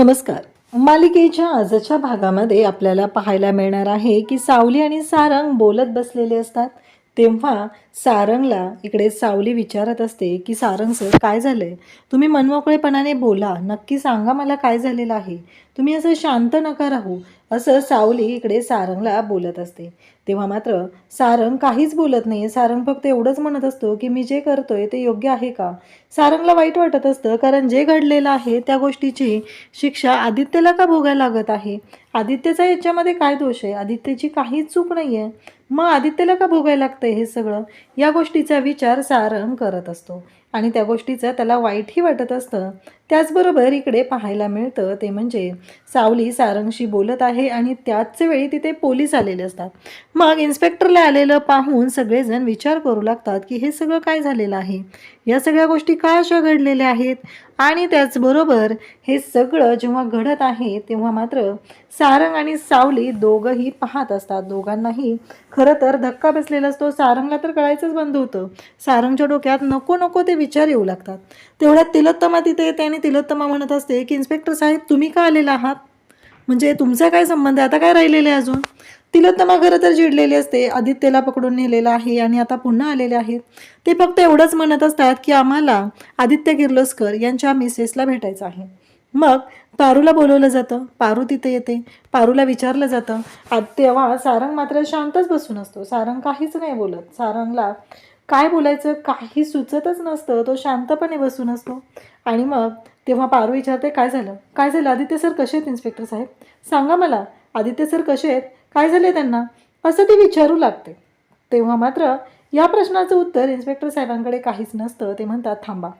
नमस्कार. मालिकेच्या आजच्या भागामध्ये आपल्याला पाहायला मिळणार आहे की सावली आणि सारंग बोलत बसलेले असतात. तेव्हा सारंगला इकडे सावली विचारत असते की सारंग सर काय झालंय? तुम्ही मनमोकळेपणाने बोला. नक्की सांगा मला काय झालेलं आहे. तुम्ही असं शांत नका राहू. असं सावली इकडे सारंगला बोलत असते. तेव्हा मात्र सारंग काहीच बोलत नाही. सारंग फक्त एवढंच म्हणत असतो की मी जे करतोय ते योग्य आहे का? सारंगला वाईट वाटत असतं कारण जे घडलेलं आहे त्या गोष्टीची शिक्षा आदित्यला का भोगायला लागत आहे? आदित्यचा याच्यामध्ये काय दोष आहे? आदित्यची काहीच चूक नाही आहे मग आदित्यला का भोगायला लागतंय हे सगळं? या गोष्टीचा विचार सारंग करत असतो. आणि त्या गोष्टीचं त्याला वाईटही वाटत असतं. त्याचबरोबर इकडे पाहायला मिळतं ते म्हणजे सावली सारंगशी बोलत आहे आणि त्याच वेळी तिथे पोलीस आलेले असतात. मग इन्स्पेक्टरला आलेलं पाहून सगळेजण विचार करू लागतात की हे सगळं काय झालेलं आहे? या सगळ्या गोष्टी का अशा घडलेल्या आहेत? आणि त्याचबरोबर हे सगळं जेव्हा घडत आहे तेव्हा मात्र सारंग आणि सावली दोघंही पाहत असतात. दोघांनाही खरं तर धक्का बसलेला असतो. सारंगला तर कळायचंच बंद होतं. सारंगच्या डोक्यात नको नको ते विचार येऊ लागतात. तेवढ्यात तिलोत्तमा तिथे येते आणि तिलोत्तमा म्हणत असते की इन्स्पेक्टर साहेब तुम्ही का आलेला आहात? म्हणजे तुमचा काय संबंध आहे? आता काय राहिलेलं आहे अजून? तिलोत्तमा खरं तर चिडलेली असते. आदित्यला पकडून नेलेलं आहे आणि आता पुन्हा आलेले आहेत ते फक्त एवढंच म्हणत असतात की आम्हाला आदित्य किर्लोस्कर यांच्या मिसेसला भेटायचं आहे. मग पारूला बोलवलं जातं. पारू तिथे येते. पारूला विचारलं जातं. तेव्हा सारंग मात्र शांतच बसून असतो. सारंग काहीच नाही बोलत. सारंगला काय बोलायचं काही सुचतच नसतं. तो शांतपणे बसून असतो. आणि मग तेव्हा पारू विचारते काय झालं? काय झालं? आदित्य सर कसे आहेत इन्स्पेक्टर साहेब? सांगा मला. आदित्य सर कसे आहेत? काय झाले त्यांना? असं ती विचारू लागते. तेव्हा मात्र या प्रश्नाचं उत्तर इन्स्पेक्टर साहेबांकडे काहीच नसतं. ते म्हणतात थांबा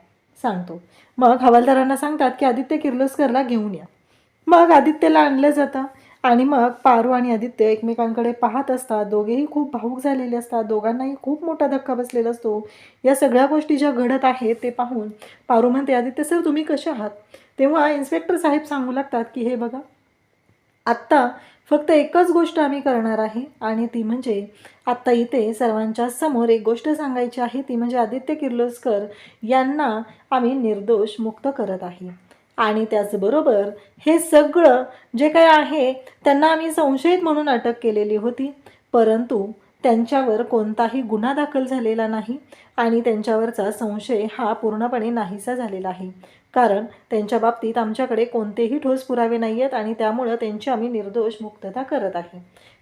सांगतो. मग हवालदारांना सांगतात की आदित्य किर्लोस्करला घेऊन या. मग आदित्यला आणलं जातं. आणि मग पारू आणि आदित्य एकमेकांकडे पाहत असतात. दोघेही खूप भावूक झालेले असतात. दोघांनाही खूप मोठा धक्का बसलेला असतो. या सगळ्या गोष्टी ज्या घडत आहेत ते पाहून पारू म्हणते आदित्य सर तुम्ही कसे आहात? तेव्हा इन्स्पेक्टर साहेब सांगू लागतात की हे बघा आत्ता फक्त एकच गोष्ट आम्ही करणार आहे आणि ती म्हणजे आत्ता इथे सर्वांच्या समोर एक गोष्ट सांगायची आहे ती म्हणजे आदित्य किर्लोस्कर यांना आम्ही निर्दोष मुक्त करत आहे. आणि त्याचबरोबर हे सगळं जे काही आहे त्यांना आम्ही संशयित म्हणून अटक केलेली होती परंतु त्यांच्यावर कोणताही गुन्हा दाखल झालेला नाही आणि त्यांच्यावरचा संशय हा पूर्णपणे नाहीसा झालेला आहे. कारण त्यांच्या बाबतीत आमच्याकडे कोणतेही ठोस पुरावे नाही आहेत आणि त्यामुळं त्यांची आम्ही निर्दोष मुक्तता करत आहे.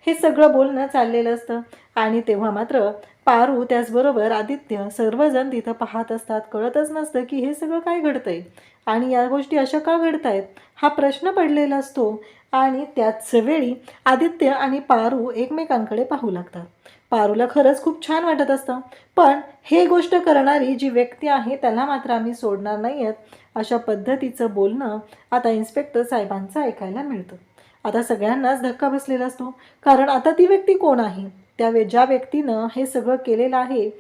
हे सगळं बोलणं चाललेलं असतं. आणि तेव्हा मात्र पारू त्याचबरोबर आदित्य सर्वजण तिथं पाहत असतात. कळतच नसतं की हे सगळं काय घडतंय. आणि या गोष्टी अशा का घडतायत? हा प्रश्न पडलेला असतो. आणि त्याच वेळी आदित्य आणि पारू एकमेकांकडे पाहू लागतात. पारूला खरंच खूप छान वाटत असतं. पण हे गोष्ट करणारी जी व्यक्ती आहे त्याला मात्र आम्ही सोडणार नाही आहेत अशा पद्धतीचं बोलणं आता इन्स्पेक्टर साहेबांचं ऐकायला मिळतं. आता सगळ्यांनाच धक्का बसलेला असतो. कारण आता ती व्यक्ती कोण आहे? त्या ज्या व्यक्तीनं हे सगळं केलेलं आहे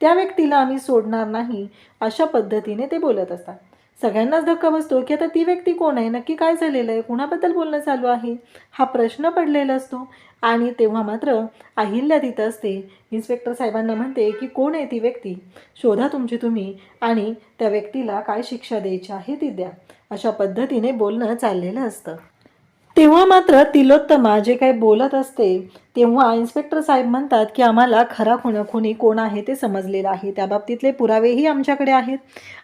त्या व्यक्तीला आम्ही सोडणार नाही अशा पद्धतीने ते बोलत असतात. सगळ्यांनाच धक्का बसतो की आता ती व्यक्ती कोण आहे? नक्की काय झालेलं आहे? कुणाबद्दल बोलणं चालू आहे? हा प्रश्न पडलेला असतो. आणि तेव्हा मात्र अहिल्या तिथं असते. इन्स्पेक्टर साहेबांना म्हणते की कोण आहे ती व्यक्ती? शोधा तुमची तुम्ही आणि त्या व्यक्तीला काय शिक्षा द्यायची आहे ती द्या. अशा पद्धतीने बोलणं चाललेलं असतं. तेव्हा मात्र तिलोत्तमा जे काही बोलत असते तेव्हा इन्स्पेक्टर साहेब म्हणतात की आम्हाला खरा खुण खुनी कोण आहे ते समजलेलं आहे. त्या बाबतीतले पुरावेही आमच्याकडे आहेत.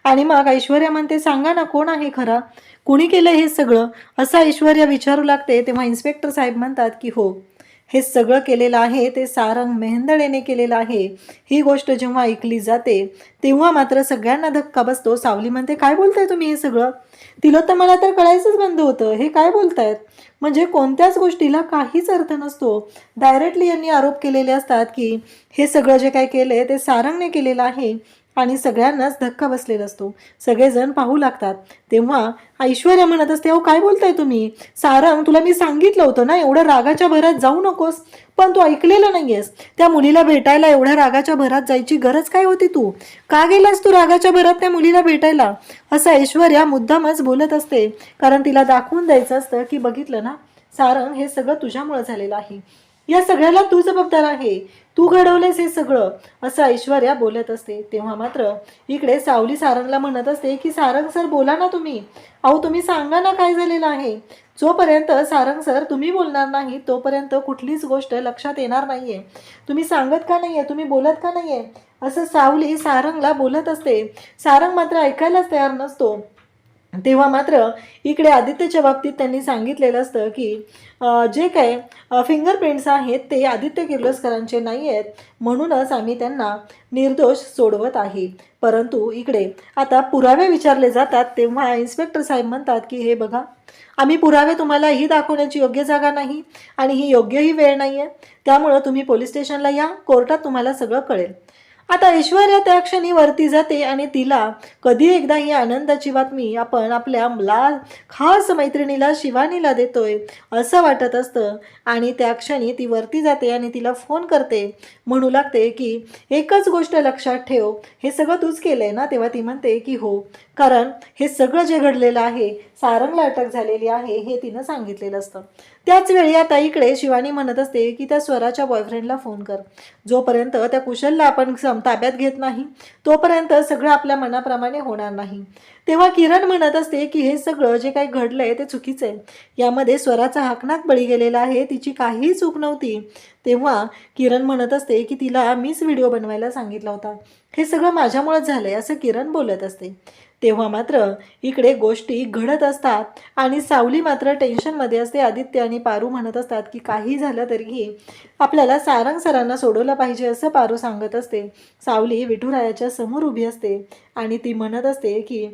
आणि मग ऐश्वर्या म्हणते सांगा ना कोण आहे खरा? कुणी केलं हे सगळं? असं ऐश्वर्या विचारू लागते. तेव्हा इन्स्पेक्टर साहेब म्हणतात की हो हे सगळं केलेलं आहे ते सारंग मेहंदळेने केलेलं आहे. ही गोष्ट जेव्हा ऐकली जाते तेव्हा मात्र सगळ्यांना धक्का बसतो. सावली म्हणते काय बोलताय तुम्ही हे सगळं? तिला मला तर कळायचंच बंद होतं. हे काय बोलतायत? म्हणजे कोणत्याच गोष्टीला काहीच अर्थ नसतो. डायरेक्टली यांनी आरोप केलेले असतात की हे सगळं जे काय केलं आहे ते सारंगने केलेलं आहे. आणि सगळ्यांनाच धक्का बसलेला असतो. सगळेजण पाहू लागतात. तेव्हा ऐश्वर्या म्हणत असते अहो काय बोलताय तुम्ही? सारंग तुला मी सांगितलं होतं ना एवढं रागाच्या भरात जाऊ नकोस. पण तू ऐकलेलं नाहीयेस. त्या मुलीला भेटायला एवढ्या रागाच्या भरात जायची गरज काय होती तू? का गेलास तू रागाच्या भरात त्या मुलीला भेटायला? असं ऐश्वर्या मुद्दामच बोलत असते. कारण तिला दाखवून द्यायचं असतं की बघितलं ना सारंग हे सगळं तुझ्यामुळे झालेलं आहे. या सगळ्याला तू जबाबदार आहे. तू घडवलेस हे सगळं असं ऐश्वर्या बोलत असते. तेव्हा मात्र इकडे सावली सारंगला म्हणत असते की सारंग सर बोला ना तुम्ही. अहो तुम्ही सांगा ना काय झालेलं आहे. जोपर्यंत सारंग सर तुम्ही बोलणार नाही तोपर्यंत कुठलीच गोष्ट लक्षात येणार नाहीये. तुम्ही सांगत का नाहीये? तुम्ही बोलत का नाहीये? असं सावली सारंगला बोलत असते. सारंग मात्र ऐकायलाच तयार नसतो. तेव्हा मात्र इकडे आदित्यच्या बाबतीत त्यांनी सांगितलेलं असतं की जे काय फिंगरप्रिंट्स आहेत ते आदित्य किर्लोस्करांचे नाही आहेत. म्हणूनच आम्ही त्यांना निर्दोष सोडवत आहे. परंतु इकडे आता पुरावे विचारले जातात तेव्हा इन्स्पेक्टर साहेब म्हणतात की हे बघा आम्ही पुरावे तुम्हाला ही दाखवण्याची योग्य जागा नाही आणि ही योग्यही वेळ नाही आहे त्यामुळं तुम्ही पोलीस स्टेशनला या कोर्टात तुम्हाला सगळं कळेल. आता ऐश्वर्या त्या क्षणी वरती जाते आणि तिला कधी एकदा ही आनंदाची बातमी आपण आपल्या ला खास मैत्रिणीला शिवानीला देतोय असं वाटत असतं. आणि त्या क्षणी ती वरती जाते आणि तिला फोन करते. म्हणू लागते की एकच गोष्ट लक्षात ठेव. हे सगळं तूच केलंय ना? तेव्हा ती म्हणते की हो. कारण हे सगळं जे घडलेलं आहे सारंगला अटक झालेली आहे हे तिनं सांगितलेलं असतं. त्याच वेळी आता इकडे शिवानी म्हणत असते की त्या स्वराच्या बॉयफ्रेंडला फोन कर. जोपर्यंत त्या कुशलला आपण सम- ताब्यात घेत नाही तोपर्यंत सगळं आपल्या मनाप्रमाणे होणार नाही. तेव्हा किरण म्हणत असते की हे सगळं जे काही घडलंय ते चुकीचं आहे. यामध्ये स्वराचा हाकनाक बळी गेलेला आहे तिची काहीही चूक नव्हती. तेव्हा किरण म्हणत असते की तिला मीच व्हिडिओ बनवायला सांगितला होता. हे सगळं माझ्यामुळेच झालंय असं किरण बोलत असते. तेव्हा मात्र इकडे गोष्टी घडत असतात. आणि सावली मात्र टेन्शनमध्ये असते. आदित्य आणि पारू म्हणत असतात की काही झालं तरीही आपल्याला सारंग सरांना सोडवलं पाहिजे असं पारू सांगत असते. सावली विठुरायाच्या समोर उभी असते आणि ती म्हणत असते की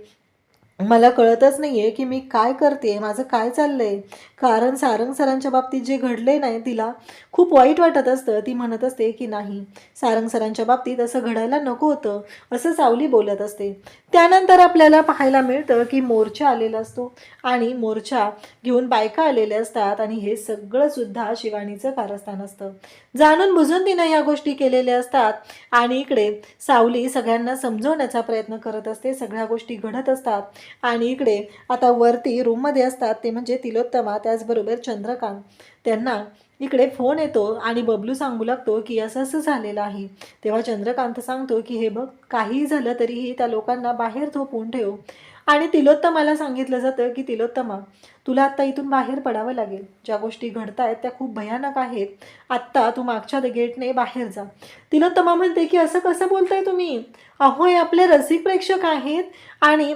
मला कळतच नाही आहे की मी काय करते माझं काय चाललं आहे कारण सारंग सरांच्या बाबतीत जे घडले नाही तिला खूप वाईट वाटत असतं. ती म्हणत असते की नाही सारंग सरांच्या बाबतीत असं घडायला नको होतं असं सावली बोलत असते. त्यानंतर आपल्याला पाहायला मिळतं की मोर्चा आलेला असतो आणि मोर्चा घेऊन बायका आलेल्या असतात आणि हे सगळं सुद्धा शिवानीचं कारस्थान असतं. जाणून बुजून तिनं ह्या गोष्टी केलेल्या असतात आणि इकडे सावली सगळ्यांना समजवण्याचा प्रयत्न करत असते सगळ्या गोष्टी घडत असतात आणि इकडे आता वरती रूममध्ये असतात ते म्हणजे तिलोत्तमा त्याचबरोबर चंद्रकांत त्यांना इकडे फोन येतो आणि बबलू सांगू लागतो की असं असं झालेलं आहे. तेव्हा चंद्रकांत सांगतो की हे बघ काहीही झालं तरीही त्या लोकांना बाहेर झोपून ठेव. आणि तिलोत्तमाला सांगितलं जातं की तिलोत्तमा तुला आत्ता इथून बाहेर पडावं लागेल. ज्या गोष्टी घडत आहेत त्या खूप भयानक आहेत. आत्ता तू मागच्या गेटने बाहेर जा. तिलोत्तमा म्हणते की असं कसं बोलताय तुम्ही? अहो हे आपले रसिक प्रेक्षक आहेत आणि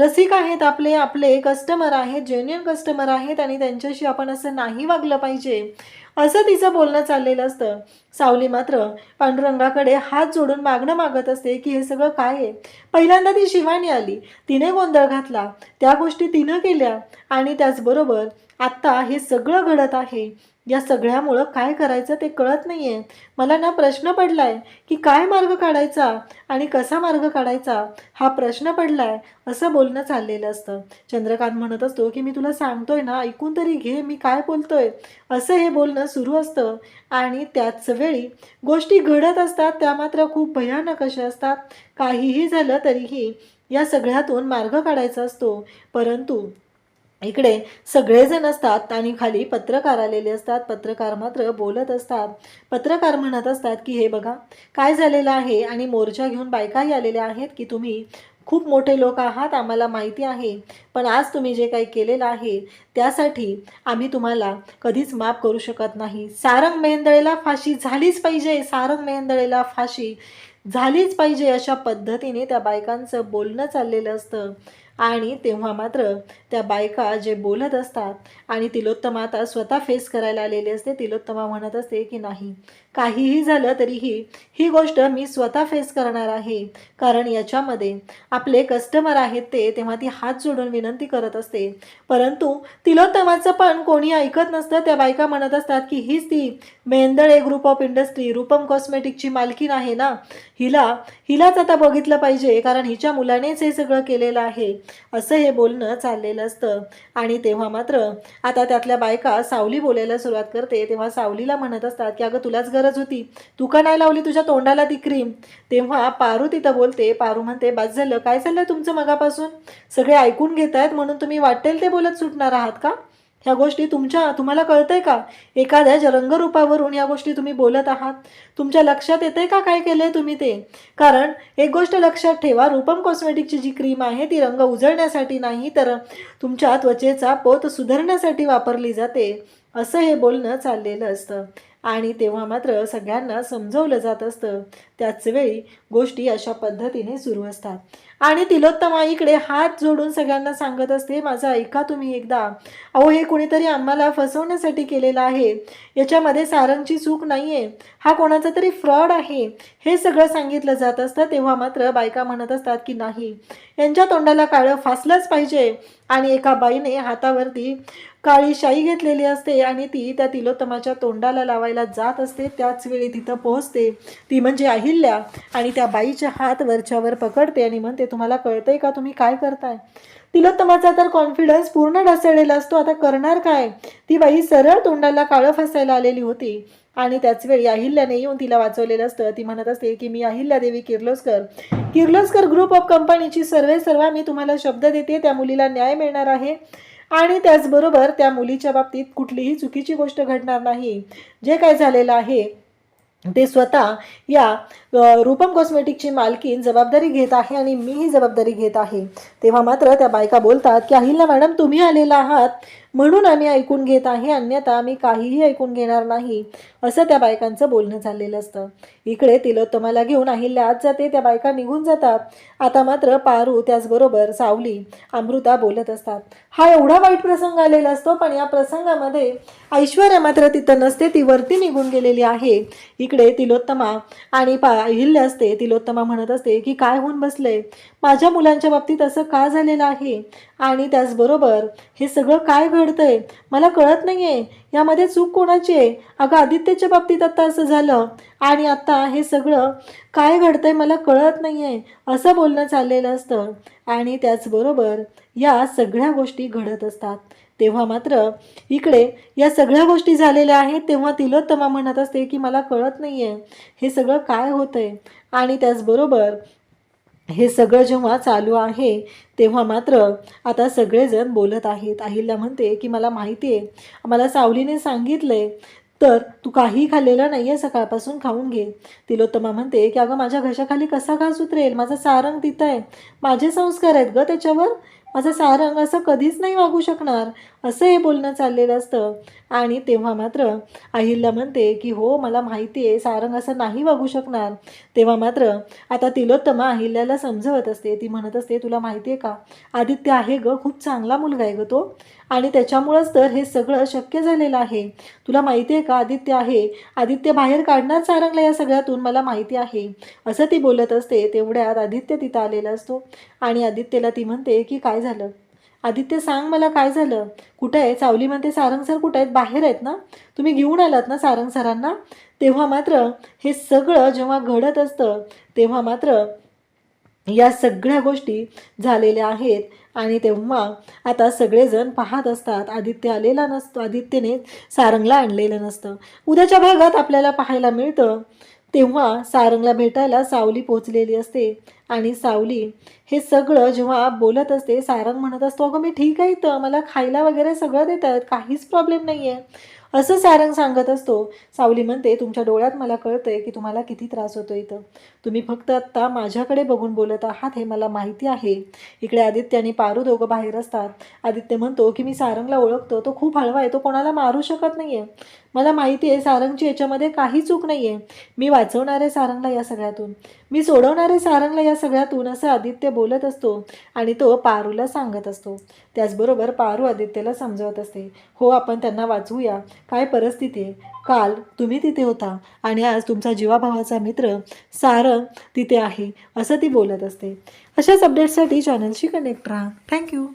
रसिक आहेत आपले आपले कस्टमर आहेत जेन्युअन कस्टमर आहेत आणि त्यांच्याशी आपण असं नाही वागलं पाहिजे. असं तिचं बोलणं चाललेलं असतं. सावली मात्र पांडुरंगाकडे हात जोडून मागणं मागत असते की हे सगळं काय आहे? पहिल्यांदा ती शिवानी आली. तिने गोंधळ घातला. त्या गोष्टी तिनं केल्या. आणि त्याचबरोबर आत्ता हे सगळं घडत आहे. या सगळ्यामुळं काय करायचं ते कळत नाही आहे मला ना प्रश्न पडलाय की काय मार्ग काढायचा आणि कसा मार्ग काढायचा हा प्रश्न पडलाय असं बोलणं चाललेलं असतं. चंद्रकांत म्हणत असतो की मी तुला सांगतोय ना ऐकून तरी घे मी काय बोलतोय? असं हे बोलणं सुरू असतं. आणि त्याच वेळी गोष्टी घडत असतात त्या मात्र खूप भयानक अशा असतात. काहीही झालं तरीही या सगळ्यातून मार्ग काढायचा असतो. परंतु इकडे सगळेजण असतात आणि खाली पत्रकार आलेले असतात. पत्रकार मात्र बोलत असतात. पत्रकार म्हणत असतात की हे बघा काय झालेलं आहे आणि मोर्चा घेऊन बायकाही आलेल्या आहेत की तुम्ही खूप मोठे लोक आहात आम्हाला माहिती आहे पण आज तुम्ही जे काही केलेलं आहे त्यासाठी आम्ही तुम्हाला कधीच माफ करू शकत नाही. सारंग मेहेंदळेला फाशी झालीच पाहिजे. सारंग मेहेंदळेला फाशी झालीच पाहिजे अशा पद्धतीने त्या बायकांचं बोलणं चाललेलं असतं. आणि तेव्हा मात्र त्या बायका जे बोलत असतात आणि तिलोत्तमा आता स्वतः फेस करायला आलेली असते तिलोत्तमा म्हणत असते की नाही काहीही झालं तरीही ही गोष्ट मी स्वतः फेस करणार आहे. कारण याच्यामध्ये आपले कस्टमर आहेत ते तेव्हा ती हात जोडून विनंती करत असते. परंतु तिलोत्तमाचं पण कोणी ऐकत नसतं त्या बायका म्हणत असतात की हीच ती Mendale group of industry Rupam कॉस्मेटिकची मालकीन आहे ना? हिला हिलाच आता बघितलं पाहिजे कारण हिच्या मुलानेच हे सगळं केलेलं आहे. असं हे बोलणं चाललेलं असतं. आणि तेव्हा मात्र आता त्यातल्या बायका सावली बोलायला सुरुवात करते. तेव्हा सावलीला म्हणत असतात की अगं तुलाच गरज होती. तू का नाही लावली तुझ्या तोंडाला ती क्रीम तेव्हा पारू तिथं बोलते पारू म्हणते बाज झालं काय झालं तुमचं मगापासून? सगळे ऐकून घेत आहेत म्हणून तुम्ही वाटेल ते बोलत सुटणार आहात का? ह्या गोष्टी तुमच्या तुम्हाला कळतंय का? एखाद्या रंगरूपावरून या गोष्टी तुम्ही बोलत आहात. तुमच्या लक्षात येतंय का काय केलंय तुम्ही ते? कारण एक गोष्ट लक्षात ठेवा रूपम कॉस्मेटिकची जी क्रीम आहे ती रंग उजळण्यासाठी नाही तर तुमच्या त्वचेचा पोत सुधारण्यासाठी वापरली जाते. असं हे बोलणं चाललेलं असतं. आणि तेव्हा मात्र सगळ्यांना समजवलं जात असतं. त्याच वेळी गोष्टी अशा पद्धतीने सुरू असतात. आणि तिलोत्तमा इकडे हात जोडून सगळ्यांना सांगत असते माझं ऐका तुम्ही एकदा. अहो हे कुणीतरी आम्हाला फसवण्यासाठी केलेलं आहे. याच्यामध्ये सारंगची चूक नाही आहे हा कोणाचा तरी फ्रॉड आहे. हे सगळं सांगितलं जात असतं. तेव्हा मात्र बायका म्हणत असतात की नाही. यांच्या तोंडाला काळं फासलंच पाहिजे. आणि एका बाईने हातावरती काळी शाई घेतलेली असते आणि ती त्या तिलोत्तमाच्या तोंडाला लावायला जात असते. त्याच वेळी तिथं पोहोचते. ती म्हणजे अहिल्या आणि त्या बाईच्या हात वरच्यावर पकडते आणि म्हणते तुम्हाला कळतंय का तुम्ही काय करताय? तिलोत्तमाचा तर कॉन्फिडन्स पूर्ण ढासळलेला असतो. आता करणार काय? ती बाई सरळ तोंडाला काळं फसायला आलेली होती. आणि त्याच वेळी अहिल्याने येऊन तिला वाचवलेलं असतं. ती म्हणत असते की मी अहिल्यादेवी किर्लोस्कर. किर्लोस्कर ग्रुप ऑफ कंपनीची सर्वे सर्वा मी तुम्हाला शब्द देते. त्या मुलीला न्याय मिळणार आहे. आणि त्याचबरोबर त्या मुलीच्या बाबतीत कुठलीही चुकीची गोष्ट घडणार नाही. जे काय झालेलं आहे ते स्वतः या रूपम कॉस्मेटिकची मालकीन जबाबदारी घेत आहे आणि मीही जबाबदारी घेत आहे. तेव्हा मात्र त्या बायका बोलतात की अहिल्या मॅडम तुम्ही आलेला आहात. म्हणून आम्ही ऐकून घेत आहे अन्यथा आम्ही काहीही ऐकून घेणार नाही असं त्या बायकांचं बोलणं झालेलं असतं. इकडे तिलोत्तमाला घेऊन अहिल्या आत जाते त्या बायका निघून जातात. आता मात्र पारू त्याचबरोबर सावली अमृता बोलत असतात. हा एवढा वाईट प्रसंग आलेला असतो पण या प्रसंगामध्ये ऐश्वर्या मात्र तिथं नसते ती वरती निघून गेलेली आहे. इकडे तिलोत्तमा आणि पा अहिल्या असते तिलोत्तमा म्हणत असते की काय होऊन बसलंय माझ्या मुलांच्या बाबतीत असं का झालेलं आहे? आणि त्याचबरोबर हे सगळं काय घडतंय? मला कळत नाही आहे यामध्ये चूक कोणाची आहे? अगं आदित्यच्या बाबतीत आत्ता असं झालं. आणि आत्ता हे सगळं काय घडतंय मला कळत नाही आहे असं बोलणं चाललेलं असतं. आणि त्याचबरोबर या सगळ्या गोष्टी घडत असतात. तेव्हा मात्र इकडे या सगळ्या गोष्टी झालेल्या आहेत तेव्हा तिलोत्तमा म्हणत असते की मला कळत नाही आहे हे सगळं काय होतं आहे आणि त्याचबरोबर हे सगळं जेव्हा चालू आहे तेव्हा मात्र आता सगळेजण बोलत आहेत. अहिल्या म्हणते की मला माहिती आहे. मला सावलीने सांगितलंय. तर तू काही खाल्लेलं नाही आहे सकाळपासून खाऊन घे. तिलोत्तमा म्हणते की अगं माझ्या घशाखाली कसा घास उतरेल? माझा सारंग तिथं आहे. माझे संस्कार आहेत ग त्याच्यावर. माझा सारंग असं कधीच नाही वागू शकणार. असं हे बोलणं चाललेलं असतं. आणि तेव्हा मात्र अहिल्या म्हणते की हो मला माहिती आहे सारंग असं नाही वागू शकणार. तेव्हा मात्र आता तिलोत्तमा अहिल्याला समजवत असते. ती म्हणत असते तुला माहिती आहे का? आदित्य आहे ग खूप चांगला मुलगा आहे ग तो. आणि त्याच्यामुळंच तर हे सगळं शक्य झालेलं आहे. तुला माहिती आहे का आदित्य आहे? आदित्य बाहेर काढणार सारंगला या सगळ्यातून? मला माहिती आहे. असं ती बोलत असते. तेवढ्यात आदित्य तिथं आलेला असतो. आणि आदित्यला ती म्हणते की काय झालं? आदित्य सांग मला काय झालं? कुठं आहे? सावली म्हणते सारंग सर कुठं आहेत? बाहेर आहेत ना? तुम्ही घेऊन आलात ना सारंग सरांना तेव्हा मात्र हे सगळं जेव्हा घडत असतं तेव्हा मात्र या सगळ्या गोष्टी झालेल्या आहेत. आणि तेव्हा आता सगळेजण पाहत असतात. आदित्य आलेला नसतो. आदित्यने सारंगला आणलेलं नसतं. उद्याच्या भागात आपल्याला पाहायला मिळतं. तेव्हा सारंगला भेटायला सावली पोचलेली असते. आणि सावली हे सगळं जेव्हा बोलत असते सारंग म्हणत असतो अगं मी ठीक आहे इथं. मला खायला वगैरे सगळं देतात. काहीच प्रॉब्लेम नाही आहे असं सारंग सांगत असतो. सावली म्हणते तुमच्या डोळ्यात मला कळतंय की तुम्हाला किती त्रास होतो इथं. तुम्ही फक्त आत्ता माझ्याकडे बघून बोलत आहात हे मला माहिती आहे. इकडे आदित्य आणि पारू दोघं बाहेर असतात. आदित्य म्हणतो की मी सारंगला ओळखतो. तो खूप हळवा आहे. तो कोणाला मारू शकत नाही आहे मला माहिती आहे सारंगची याच्यामध्ये काही चूक नाही आहे मी वाचवणार आहे सारंगला या सगळ्यातून. मी सोडवणार आहे सारंगला या सगळ्यातून असं आदित्य बोलत असतो आणि तो पारूला सांगत असतो. त्याचबरोबर पारू आदित्यला समजवत असते. हो आपण त्यांना वाचवूया. काय परिस्थिती आहे? काल तुम्ही तिथे होता आणि आज तुमचा जीवाभावाचा मित्र सारंग तिथे आहे असं ती बोलत असते. अशाच अपडेट्ससाठी चॅनलशी कनेक्ट राहा. थँक्यू